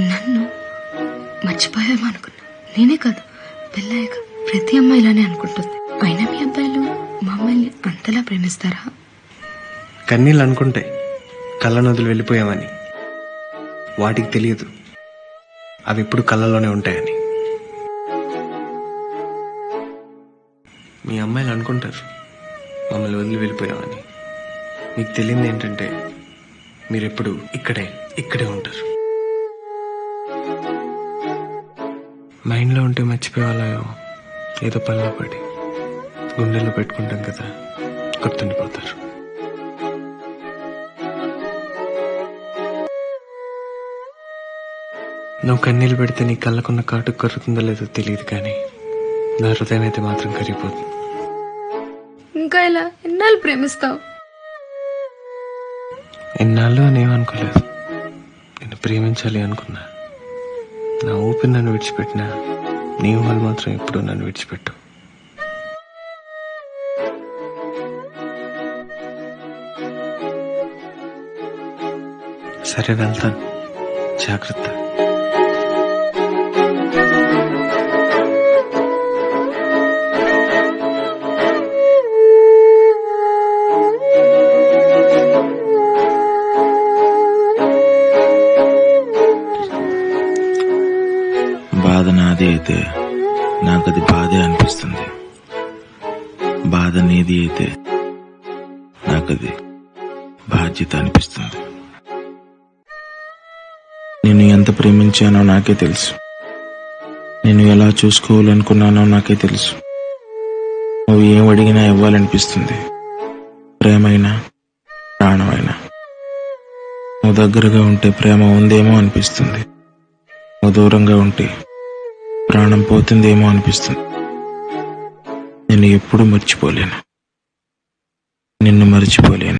నన్ను మర్చిపోయామో అనుకున్నా. నేనే కాదు పెళ్ళాక ప్రతి అమ్మాయి ఇలానే అనుకుంటుంది. అయినా మీ అబ్బాయిలు మమ్మల్ని అంతలా ప్రేమిస్తారా? కన్నీళ్ళు అనుకుంటాయి కళ్ళ నదులు వెళ్ళిపోయామని. వాటికి తెలియదు అవి ఎప్పుడు కళ్ళలోనే ఉంటాయని. మీ అమ్మాయిలు అనుకుంటారు మమ్మల్ని వదిలి వెళ్ళిపోయామని. మీకు తెలియదు ఏంటంటే మీరెప్పుడు ఇక్కడే ఇక్కడే ఉంటారు. మైండ్లో ఉంటే మర్చిపోయేవాళ్ళో ఏదో పనిలో పడి గుండెల్లో పెట్టుకుంటాం కదా గుర్తుండిపోతారు. నువ్వు కన్నీళ్ళు పెడితే నీ కళ్ళకున్న కాటు కరుగుతుందో లేదో తెలియదు కానీ నా హృదయం అయితే మాత్రం కరిగిపోతుంది. ఇంకా ఇలా ఎన్నాళ్ళు ప్రేమిస్తావు? ఎన్నాళ్ళు అని ఏమనుకోలేదు. నేను ప్రేమించాలి అనుకున్నా. నా ఊపిరి నన్ను విడిచిపెట్టినా నీ వాళ్ళు మాత్రం ఎప్పుడూ నన్ను విడిచిపెట్టు సరే వెళ్తాను. జాగ్రత్త. నాది అయితే నాకు అది బాధే అనిపిస్తుంది. బాధ నీది అయితే నాకు అది బాధ్యత అనిపిస్తుంది. నేను ఎంత ప్రేమించానో నాకే తెలుసు. నేను ఎలా చూసుకోవాలనుకున్నానో నాకే తెలుసు. నువ్వు ఏం అడిగినా ఇవ్వాలనిపిస్తుంది. ప్రేమైనా ప్రాణమైనా. నువ్వు దగ్గరగా ఉంటే ప్రేమ ఉందేమో అనిపిస్తుంది. నువ్వు దూరంగా ఉంటే ప్రాణం పోతుందేమో అనిపిస్తుంది. నేను ఎప్పుడూ మర్చిపోలేను. నిన్ను మర్చిపోలేను.